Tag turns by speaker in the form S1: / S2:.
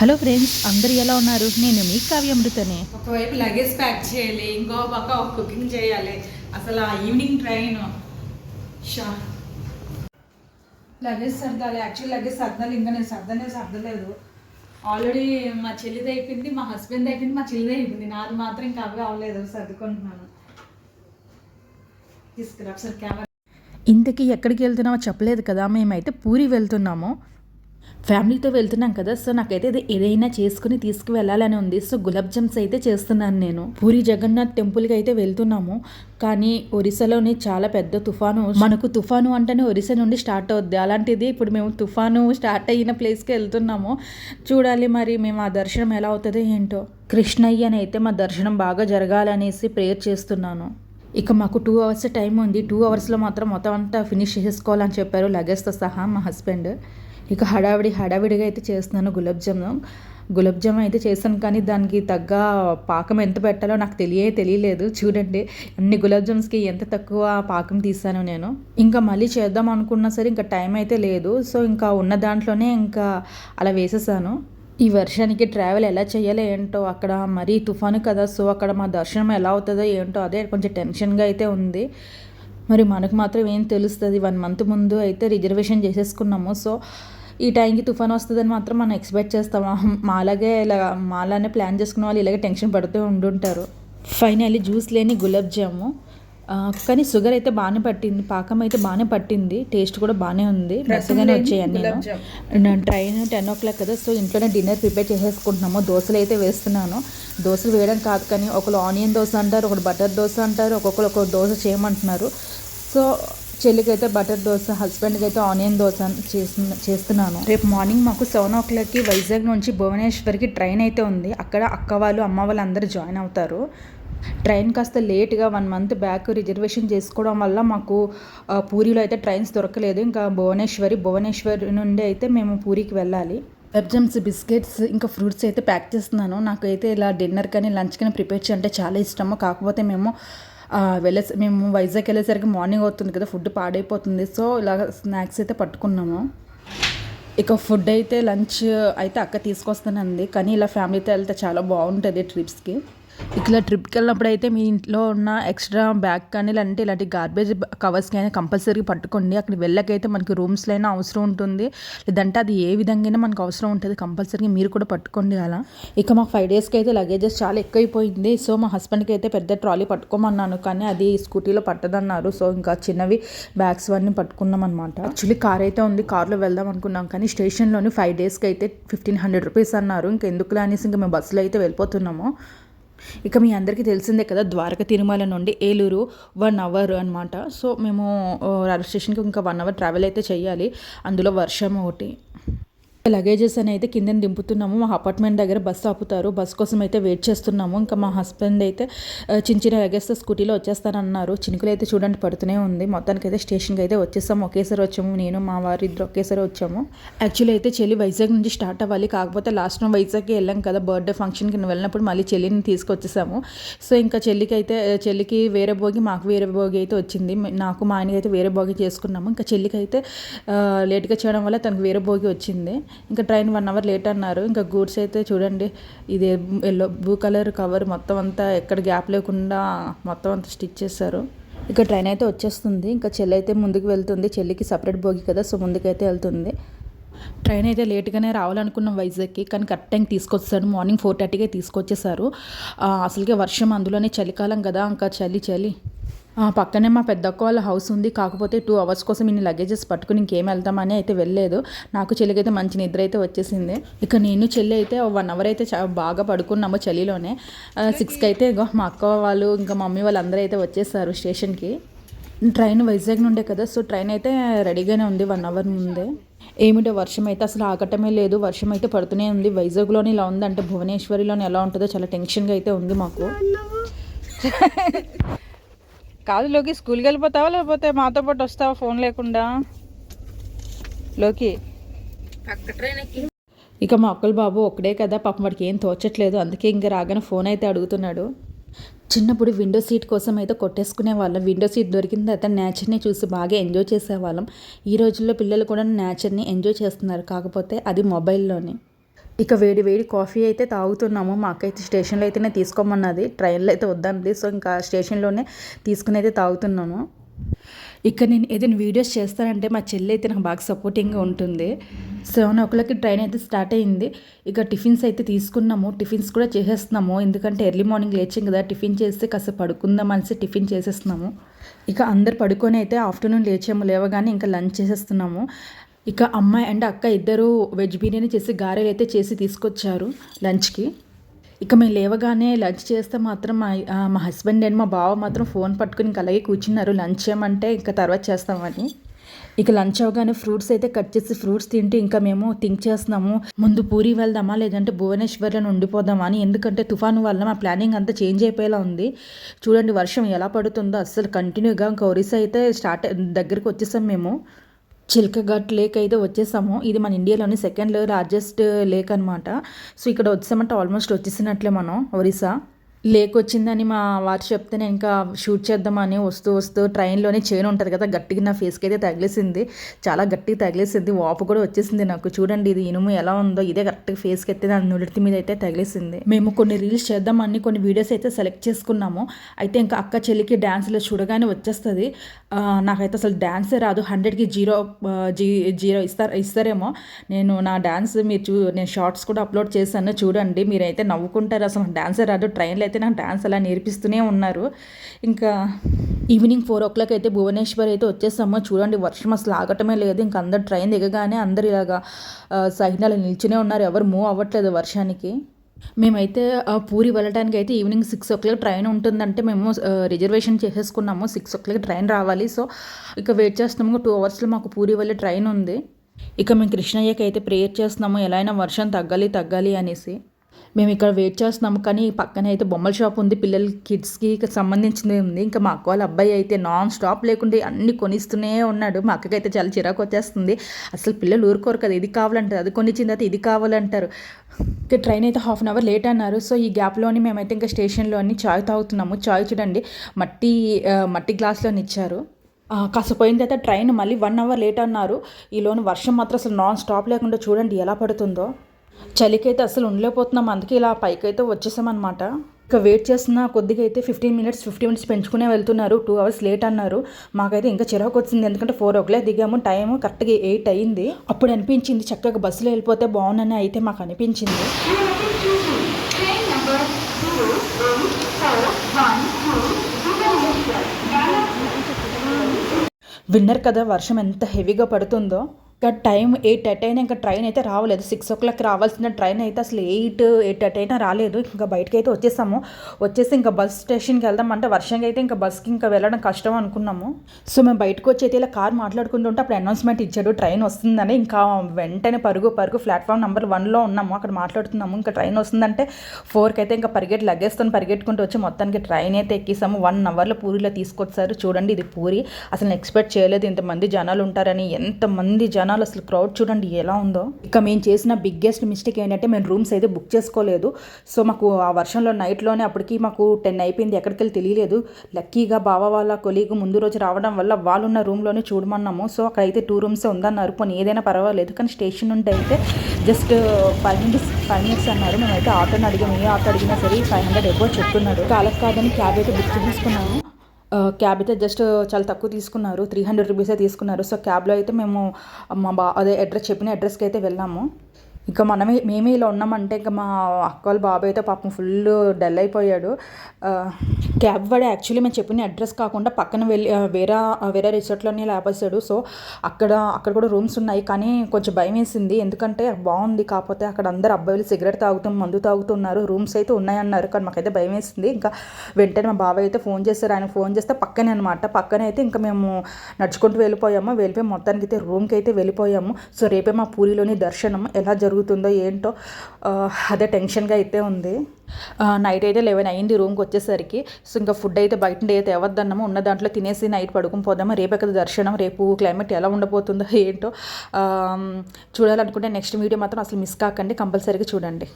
S1: Hello friends అందరు ఎలా ఉన్నారు? నేను మీ కావ్యమృతనే
S2: ఒకవైపు లగేజ్ ప్యాక్ చేయాలి ఇంకో పక్క కుకింగ్ చేయాలి. అసలు ఆ ఈవినింగ్ ట్రైన్ షా. లగేజ్ సర్దాలి. యాక్చువల్ లగేజ్ సర్దాలి ఇంకా నేను సర్దనే సర్దలేదు. ఆల్రెడీ మా చెల్లిది అయిపోయింది మా హస్బెండ్ అయిపోయింది మా చెల్లిది అయిపోయింది. నాది మాత్రం ఇంకా అవే అవ్వలేదు సర్దుకుంటున్నాను. తీసుకురా ఒకసారి కెమెరా
S1: ఇంతకీ ఎక్కడికి వెళ్తున్నామో చెప్పలేదు కదా మేమైతే పూరి వెళ్తున్నాము. ఫ్యామిలీతో వెళ్తున్నాం కదా సో నాకైతే ఇది ఏదైనా చేసుకుని తీసుకువెళ్ళాలని ఉంది. సో గులాబ్ జామ్స్ అయితే చేస్తున్నాను నేను. పూరి జగన్నాథ్ టెంపుల్కి అయితే వెళ్తున్నాము. కానీ ఒరిస్సాలోని చాలా పెద్ద తుఫాను మనకు తుఫాను అంటేనే ఒరిస్సా నుండి స్టార్ట్ అవుద్ది. అలాంటిది ఇప్పుడు మేము తుఫాను స్టార్ట్ అయిన ప్లేస్కి వెళ్తున్నాము. చూడాలి మరి మేము ఆ దర్శనం ఎలా అవుతుందో ఏంటో. కృష్ణయ్యని అయితే మా దర్శనం బాగా జరగాలనేసి ప్రేయర్ చేస్తున్నాను. ఇక మాకు టూ అవర్స్ టైం ఉంది. టూ అవర్స్లో మాత్రం మొత్తం అంతా ఫినిష్ చేసుకోవాలని చెప్పారు లగేజ్తో సహా మా హస్బెండ్. ఇక హడావిడి హడావిడిగా అయితే చేస్తున్నాను గులాబ్ గులాబ్జామ్ గులాబ్ జామ్ అయితే చేశాను కానీ దానికి తగ్గ పాకం ఎంత పెట్టాలో నాకు తెలియే తెలియలేదు. చూడండి అన్ని గులాబ్ జామ్స్కి ఎంత తక్కువ పాకం తీసాను నేను. ఇంకా మళ్ళీ చేద్దాం అనుకున్నా సరే ఇంకా టైం అయితే లేదు. సో ఇంకా ఉన్న దాంట్లోనే ఇంకా అలా వేసేసాను. ఈ వర్షానికి ట్రావెల్ ఎలా చేయాలో ఏంటో అక్కడ మరీ తుఫాను కదా సో అక్కడ మా దర్శనం ఎలా అవుతుందో ఏంటో అదే కొంచెం టెన్షన్గా అయితే ఉంది. మరి మనకు మాత్రం ఏం తెలుస్తుంది? వన్ మంత్ ముందు అయితే రిజర్వేషన్ చేసేసుకున్నాము. సో ఈ టైంకి తుఫాన్ వస్తుందని మాత్రం మనం ఎక్స్పెక్ట్ చేస్తాము మాలాగే ఇలా మాలానే ప్లాన్ చేసుకున్న వాళ్ళు ఇలాగే టెన్షన్ పడుతూ ఉండుంటారు. ఫైనల్లీ జ్యూస్ లేని గులాబ్ జాము. కానీ షుగర్ అయితే బాగానే పట్టింది. పాకం అయితే బాగానే పట్టింది. టేస్ట్ కూడా బాగానే ఉంది. మెత్తగానే వచ్చాయి అన్ని
S2: గులాబ్ జామ్.
S1: నేను ట్రైన్ టెన్ ఓ క్లాక్ కదా సో ఇంట్లోనే డిన్నర్ ప్రిపేర్ చేసేసుకుంటున్నాము. దోశలు అయితే వేస్తున్నాను. దోశలు వేయడం కాదు కానీ ఒకరు ఆనియన్ దోశ అంటారు ఒకరు బటర్ దోశ అంటారు ఒక్కొక్కరు ఒక్కొక్క దోశ చేయమంటున్నారు. సో చెల్లికి అయితే బటర్ దోశ హస్బెండ్కి అయితే ఆనియన్ దోశ చేస్తున్న చేస్తున్నాను. రేపు మార్నింగ్ మాకు సెవెన్ ఓ క్లాక్కి వైజాగ్ నుంచి భువనేశ్వర్కి ట్రైన్ అయితే ఉంది. అక్కడ అక్క వాళ్ళు అమ్మ వాళ్ళు అందరూ జాయిన్ అవుతారు. ట్రైన్ కాస్త లేట్గా వన్ మంత్ బ్యాక్ రిజర్వేషన్ చేసుకోవడం వల్ల మాకు పూరిలో అయితే ట్రైన్స్ దొరకలేదు. ఇంకా భువనేశ్వరి భువనేశ్వరి నుండి అయితే మేము పూరికి వెళ్ళాలి. వెబ్జమ్స్ బిస్కెట్స్ ఇంకా ఫ్రూట్స్ అయితే ప్యాక్ చేస్తున్నాను. నాకైతే ఇలా డిన్నర్ కానీ లంచ్ కానీ ప్రిపేర్ చేయాలంటే చాలా ఇష్టము. కాకపోతే మేము వెళ్ళే మేము వైజాగ్ వెళ్ళేసరికి మార్నింగ్ అవుతుంది కదా ఫుడ్ పాడైపోతుంది. సో ఇలా స్నాక్స్ అయితే పట్టుకున్నాము. ఇక ఫుడ్ అయితే లంచ్ అయితే అక్క తీసుకొస్తానంది కానీ ఇలా ఫ్యామిలీతో వెళ్తే చాలా బాగుంటుంది ట్రిప్స్కి. ఇట్లా ట్రిప్కి వెళ్ళినప్పుడు అయితే మీ ఇంట్లో ఉన్న ఎక్స్ట్రా బ్యాగ్ కానీ లేదంటే ఇలాంటి గార్బేజ్ కవర్స్ కానీ కంపల్సరీ పట్టుకోండి. అక్కడ వెళ్ళకైతే మనకి రూమ్స్లో అయినా అవసరం ఉంటుంది. లేదంటే అది ఏ విధంగా మనకు అవసరం ఉంటుంది. కంపల్సరీ మీరు కూడా పట్టుకోండి అలా. ఇక మా ఫైవ్ డేస్కి అయితే లగేజెస్ చాలా ఎక్కువైపోయింది. సో మా హస్బెండ్కి అయితే పెద్ద ట్రాలీ పట్టుకోమన్నాను. కానీ అది స్కూటీలో పట్టదన్నారు. సో ఇంకా చిన్నవి బ్యాగ్స్ అన్నీ పట్టుకున్నాం అనమాట యాక్చువల్లీ కార్ అయితే ఉంది. కార్లో వెళ్దాం అనుకున్నాం. కానీ స్టేషన్లోని ఫైవ్ డేస్కి అయితే ఫిఫ్టీన్ హండ్రెడ్ రూపీస్ అన్నారు. ఇంకా ఎందుకులే అనేసి ఇంకా మేము బస్సులో అయితే వెళ్ళిపోతున్నాము. ఇక మీ అందరికీ తెలిసిందే కదా ద్వారక తిరుమల నుండి ఏలూరు వన్ అవర్ అనమాట సో మేము రైల్వే స్టేషన్కి ఇంకా వన్ అవర్ ట్రావెల్ అయితే చేయాలి అందులో వర్షం ఒకటి. లగేజెస్ అని అయితే కిందని దింపుతున్నాము. మా అపార్ట్మెంట్ దగ్గర బస్సు ఆపుతారు. బస్ కోసం అయితే వెయిట్ చేస్తున్నాము. ఇంకా మా హస్బెండ్ అయితే చిన్న చిన్న లగేజ్తో స్కూటీలో వచ్చేస్తానన్నారు. చినుకులు అయితే చూడండి పడుతూనే ఉంది. మొత్తానికి అయితే స్టేషన్కి అయితే వచ్చేసాము. ఒకేసారి వచ్చాము. నేను మా వారి ఇద్దరు ఒకేసారి వచ్చాము. యాక్చువల్లీ అయితే చెల్లి వైజాగ్ నుంచి స్టార్ట్ అవ్వాలి. కాకపోతే లాస్ట్ టైం వైజాగ్కి వెళ్ళాం కదా. బర్త్డే ఫంక్షన్కి వెళ్ళినప్పుడు మళ్ళీ చెల్లిని తీసుకొచ్చేసాము. సో ఇంకా చెల్లికి అయితే చెల్లికి వేరే భోగి మాకు వేరే భోగి అయితే వచ్చింది. నాకు మా ఆయనకి అయితే వేరే భోగి చేసుకున్నాము. ఇంకా చెల్లికి అయితే లేట్గా చేయడం వల్ల తనకు వేరే భోగి వచ్చింది. ఇంకా ట్రైన్ వన్ అవర్ లేట్ అన్నారు. ఇంకా గూడ్స్ అయితే చూడండి ఇది ఎల్లో బ్లూ కలర్ కవర్ మొత్తం అంతా ఎక్కడ గ్యాప్ లేకుండా మొత్తం అంతా స్టిచ్ చేశారు. ఇక ట్రైన్ అయితే వచ్చేస్తుంది. ఇంకా చెల్లి అయితే ముందుకు వెళ్తుంది. చెల్లికి సపరేట్ భోగి కదా సో ముందుకైతే వెళ్తుంది. ట్రైన్ అయితే లేట్గానే రావాలనుకున్నాం వైజాగ్కి కానీ కరెక్ట్ టైం తీసుకొచ్చారు. మార్నింగ్ ఫోర్ థర్టీకే తీసుకొచ్చేసారు అసలుకే వర్షం అందులోనే చలికాలం కదా. ఇంకా చలి చలి పక్కనే మా పెద్దక్క వాళ్ళ హౌస్ ఉంది. కాకపోతే టూ అవర్స్ కోసం ఇన్ని లగేజెస్ పట్టుకుని ఇంకేం వెళ్తామని అయితే వెళ్ళలేదు. నాకు చెల్లికి అయితే మంచి నిద్ర అయితే వచ్చేసింది. ఇక నేను చెల్లి అయితే వన్ అవర్ అయితే బాగా పడుకున్నాము చలిలోనే. సిక్స్కి అయితే మా అక్క వాళ్ళు ఇంకా మమ్మీ వాళ్ళు అందరూ అయితే వచ్చేసారు స్టేషన్కి ట్రైన్ వైజాగ్ నుండే కదా సో ట్రైన్ అయితే రెడీగానే ఉంది వన్ అవర్ ముందే. ఏమిటో వర్షం అయితే అసలు ఆగటమే లేదు. వర్షం అయితే పడుతూనే ఉంది. వైజాగ్లోనే ఇలా ఉంది అంటే భువనేశ్వరిలోనే ఎలా ఉంటుందో చాలా టెన్షన్గా అయితే ఉంది మాకు. కాదు లోకి స్కూల్కి వెళ్ళిపోతావా లేకపోతే మాతో పాటు వస్తావా? ఫోన్ లేకుండా? లోకి. ఇక మా అక్కల బాబు ఒక్కడే కదా పాపం వాడికి ఏం తోచట్లేదు. అందుకే ఇంకా రాగానే ఫోన్ అయితే అడుగుతున్నాడు. చిన్నప్పుడు విండో సీట్ కోసం అయితే కొట్టేసుకునే వాళ్ళం. విండో సీట్ దొరికిన తర్వాత నేచర్ని చూసి బాగా ఎంజాయ్ చేసేవాళ్ళం. ఈ రోజుల్లో పిల్లలు కూడా నేచర్ని ఎంజాయ్ చేస్తున్నారు. కాకపోతే అది మొబైల్లోనే ఇక వేడి వేడి కాఫీ అయితే తాగుతున్నాము. మా అక్క అయితే స్టేషన్లో అయితేనే తీసుకోమన్నది. ట్రైన్లో అయితే వద్దన్నది సో ఇంకా స్టేషన్లోనే తీసుకుని అయితే తాగుతున్నాను ఇక్కడ నేను ఏదైనా వీడియోస్ చేస్తానంటే మా చెల్లి అయితే నాకు బాగా సపోర్టింగ్గా ఉంటుంది. సెవెన్ ఓ క్లాక్కి ట్రైన్ అయితే స్టార్ట్ అయింది. ఇక టిఫిన్స్ అయితే తీసుకున్నాము. టిఫిన్స్ కూడా చేసేస్తున్నాము. ఎందుకంటే ఎర్లీ మార్నింగ్ లేచాం కదా టిఫిన్ చేస్తే కాస్త పడుకుందాం అనేసి టిఫిన్ చేసేస్తున్నాము. ఇక అందరు పడుకొని అయితే ఆఫ్టర్నూన్ లేచాము. లేవగానే ఇంకా లంచ్ చేసేస్తున్నాము. ఇక అమ్మాయి అండ్ అక్క ఇద్దరు వెజ్ బిర్యానీ చేసి గారెలు అయితే చేసి తీసుకొచ్చారు లంచ్కి. ఇక మేము లేవగానే లంచ్ చేస్తే మాత్రం మా మా హస్బెండ్ అండ్ మా బావ మాత్రం ఫోన్ పట్టుకుని ఇంకా అలాగే కూర్చున్నారు. లంచ్ చేయమంటే ఇంకా తర్వాత చేస్తామని. ఇక లంచ్ అవగానే ఫ్రూట్స్ అయితే కట్ చేసి ఫ్రూట్స్ తింటూ ఇంకా మేము థింక్ చేస్తున్నాము ముందు పూరి వెళ్దామా లేదంటే భువనేశ్వర్లో ఉండిపోదామా అని. ఎందుకంటే తుఫాను వల్ల మా ప్లానింగ్ అంతా చేంజ్ అయిపోయేలా ఉంది. చూడండి వర్షం ఎలా పడుతుందో అస్సలు కంటిన్యూగా ఇంకా ఒరిస్సా అయితే స్టార్ట్ దగ్గరికి వచ్చేసాం మేము. చిల్కఘట్ లేక్ అయితే వచ్చేసాము. ఇది మన ఇండియాలోని సెకండ్ లార్జెస్ట్ లేక్ అనమాట సో ఇక్కడ వచ్చామంటే ఆల్మోస్ట్ వచ్చేసినట్లే మనం ఒరిస్సా. లేక్ వచ్చిందని మా వారు చెప్తే నేను ఇంకా షూట్ చేద్దామని వస్తూ వస్తూ ట్రైన్లోనే చైన్ ఉంటుంది కదా గట్టిగా నా ఫేస్కి అయితే తగిలేసింది. చాలా గట్టిగా తగిలేసింది. వాపు కూడా వచ్చేసింది నాకు. చూడండి ఇది ఇనుము ఎలా ఉందో ఇదే కరెక్ట్గా ఫేస్కి అయితే దాని నుడితి మీద అయితే తగిలేసింది. మేము కొన్ని రీల్స్ చేద్దామని కొన్ని వీడియోస్ అయితే సెలెక్ట్ చేసుకున్నాము. అయితే ఇంకా అక్క చెల్లికి డ్యాన్స్లో చూడగానే వచ్చేస్తుంది. నాకైతే అసలు డ్యాన్సే రాదు. హండ్రెడ్కి జీరో జీ జీరో ఇస్తారు ఇస్తారేమో. నేను నా డ్యాన్స్ మీరు చూ నేను షార్ట్స్ కూడా అప్లోడ్ చేశాను. చూడండి మీరైతే నవ్వుకుంటారు. అసలు డ్యాన్సే రాదు. ట్రైన్లో అయితే నాకు డ్యాన్స్ అలా నేర్పిస్తూనే ఉన్నారు. ఇంకా ఈవినింగ్ ఫోర్ ఓ క్లాక్ అయితే భువనేశ్వర్ అయితే వచ్చేసాము. చూడండి వర్షం అసలు ఆగటమే లేదు. ఇంక అందరు ట్రైన్ దిగగానే అందరు ఇలాగా సైన్యాలు నిల్చునే ఉన్నారు. ఎవరు మూవ్ అవ్వట్లేదు వర్షానికి. మేమైతే ఆ, పూరి వెళ్ళడానికి అయితే evening six o'clock train ఉంటుందంటే మేము రిజర్వేషన్ చేసేసుకున్నాము. సిక్స్ ఓ క్లాక్ ట్రైన్ రావాలి. సో ఇక వెయిట్ చేస్తున్నాము. టూ అవర్స్లో మాకు పూరి వెళ్ళే ట్రైన్ ఉంది. ఇక మేము కృష్ణయ్యకి అయితే ప్రేయర్ చేస్తున్నాము. ఎలా అయినా వర్షం తగ్గాలి తగ్గాలి అనేసి. మేము ఇక్కడ వెయిట్ చేస్తున్నాము కానీ పక్కన అయితే బొమ్మల షాప్ ఉంది పిల్లల కిడ్స్కి సంబంధించింది ఉంది. ఇంకా మా అక్క వాళ్ళ అబ్బాయి అయితే నాన్ స్టాప్ లేకుండా అన్ని కొనిస్తూనే ఉన్నాడు. మా అక్కకి అయితే చాలా చిరాకు వచ్చేస్తుంది. అసలు పిల్లలు ఊరుకోరు కదా ఇది కావాలంటారు అది కొనిచ్చిన తర్వాత ఇది కావాలంటారు. ఇంకా ట్రైన్ అయితే హాఫ్ అన్ అవర్ లేట్ అన్నారు. సో ఈ గ్యాప్లోని మేమైతే ఇంకా స్టేషన్లోని చాయ్ తాగుతున్నాము. చాయ్ చూడండి మట్టి మట్టి గ్లాస్లోని ఇచ్చారు. కాస్త పోయిన తర్వాత ట్రైన్ మళ్ళీ వన్ అవర్ లేట్ అన్నారు. ఈలోని వర్షం మాత్రం అసలు నాన్ స్టాప్ లేకుండా చూడండి ఎలా పడుతుందో. చలికైతే అసలు ఉండలేకపోతున్నాం. అందుకే ఇలా పైకైతే వచ్చేసామన్నమాట. ఇంకా వెయిట్ చేస్తున్న కొద్దిగా అయితే ఫిఫ్టీన్ మినిట్స్ ఫిఫ్టీ మినిట్స్ పెంచుకునే వెళ్తున్నారు. టూ అవర్స్ లేట్ అన్నారు. మాకైతే ఇంకా చిరాకు వచ్చింది. ఎందుకంటే ఫోర్ ఓ క్లాక్ దిగాము టైం కరెక్ట్గా ఎయిట్ అయ్యింది అప్పుడు అనిపించింది చక్కగా బస్సులో వెళ్ళిపోతే బాగుందని అయితే మాకు అనిపించింది. విన్నర్ కదా వర్షం ఎంత హెవీగా పడుతుందో. ఇంకా టైం ఎయిట్ అట్ అయినా ఇంకా ట్రైన్ అయితే రావలేదు. సిక్స్ ఓ క్లాక్ రావాల్సిన ట్రైన్ అయితే అసలు ఎయిట్ ఎయిట్ అట్ అయినా రాలేదు. ఇంకా బయటకి అయితే వచ్చేసాము. వచ్చేసి ఇంకా బస్ స్టేషన్కి వెళ్దాం అంటే వర్షంగా అయితే ఇంకా బస్కి ఇంకా వెళ్ళడం కష్టం అనుకున్నాము. సో మేము బయటకు వచ్చి అయితే ఇలా కార్ మాట్లాడుకుంటుంటే అప్పుడు అనౌన్స్మెంట్ ఇచ్చాడు ట్రైన్ వస్తుందని. ఇంకా వెంటనే పరుగు పరుగు ప్లాట్ఫామ్ నెంబర్ వన్లో ఉన్నాము. అక్కడ మాట్లాడుతున్నాము. ఇంకా ట్రైన్ వస్తుందంటే ఫోర్కి అయితే ఇంకా పరిగెట్ లగేస్తాను పరిగెట్టుకుంటూ వచ్చి మొత్తానికి ట్రైన్ అయితే ఎక్కేసాము. వన్ అవర్లో పూరిలో తీసుకొచ్చారు. చూడండి ఇది పూరి. అసలు ఎక్స్పెక్ట్ చేయలేదు ఇంతమంది జనాలు ఉంటారని. ఎంతమంది జనాలు అసలు క్రౌడ్ చూడండి ఎలా ఉందో. ఇక మేము చేసిన బిగ్గెస్ట్ మిస్టేక్ ఏంటంటే మేము రూమ్స్ అయితే బుక్ చేసుకోలేదు. సో మాకు ఆ వర్షంలో నైట్లోనే అప్పటికి మాకు టెన్ అయిపోయింది. ఎక్కడికి వెళ్ళి తెలియలేదు. లక్కీగా బావ వాళ్ళ కొలీగ్ ముందు రోజు రావడం వల్ల వాళ్ళు ఉన్న రూమ్లోనే చూడమన్నాము. సో అక్కడ అయితే టూ రూమ్స్ ఉందన్నారు. పోనీ ఏదైనా పర్వాలేదు. కానీ స్టేషన్ నుండి అయితే just five minutes five minutes అన్నారు. మేమైతే ఆటోని అడిగాము. ఏ ఆటో అడిగినా సరే ఫైవ్ హండ్రెడ్ ఎబో చెప్తున్నాడు కాలకు కాదని క్యాబ్ అయితే బుక్ చేసుకున్నాము క్యాబ్ అయితే జస్ట్ చాలా తక్కువ తీసుకున్నారు. త్రీ హండ్రెడ్ రూపీసే తీసుకున్నారు. సో క్యాబ్లో అయితే మేము మా బా అదే అడ్రస్ చెప్పిన అడ్రస్కి అయితే వెళ్ళాము. ఇంకా మనమే మేమే ఇలా ఉన్నామంటే ఇంకా మా అక్క వాళ్ళ బాబాయ్ అయితే పాపం ఫుల్ డల్ అయిపోయాడు. క్యాబ్ వాడు యాక్చువల్లీ మేము చెప్పిన అడ్రస్ కాకుండా పక్కన వెళ్ళి వేరే వేరే రిసార్ట్లోనే లేపేశాడు. సో అక్కడ అక్కడ కూడా రూమ్స్ ఉన్నాయి కానీ కొంచెం భయం వేసింది. ఎందుకంటే బాగుంది కాకపోతే అక్కడ అందరు అబ్బాయిలు సిగరెట్ తాగుతూ మందు తాగుతున్నారు. రూమ్స్ అయితే ఉన్నాయన్నారు కానీ మాకైతే భయం వేసింది. ఇంకా వెంటనే మా బాబాయ్ అయితే ఫోన్ చేశారు. ఆయన ఫోన్ చేస్తే పక్కనే అనమాట పక్కనే అయితే ఇంకా మేము నడుచుకుంటూ వెళ్ళిపోయాము. వెళ్ళిపోయి మొత్తానికి అయితే రూమ్కి అయితే వెళ్ళిపోయాము. సో రేపే మా పూరిలోని దర్శనం. ఎలా జరుగుతుంది ఏంటో అదే టెన్షన్గా అయితే ఉంది. నైట్ అయితే లెవెన్ అయింది రూమ్కి వచ్చేసరికి. సో ఇంకా ఫుడ్ అయితే బయట నుండి అయితే ఎవరిదన్నామో ఉన్న దాంట్లో తినేసి నైట్ పడుకుని పోదాము? రేపు కదా దర్శనం. రేపు క్లైమేట్ ఎలా ఉండబోతుందో ఏంటో చూడాలనుకుంటే నెక్స్ట్ వీడియో మాత్రం అసలు మిస్ కాకండి. కంపల్సరీగా చూడండి.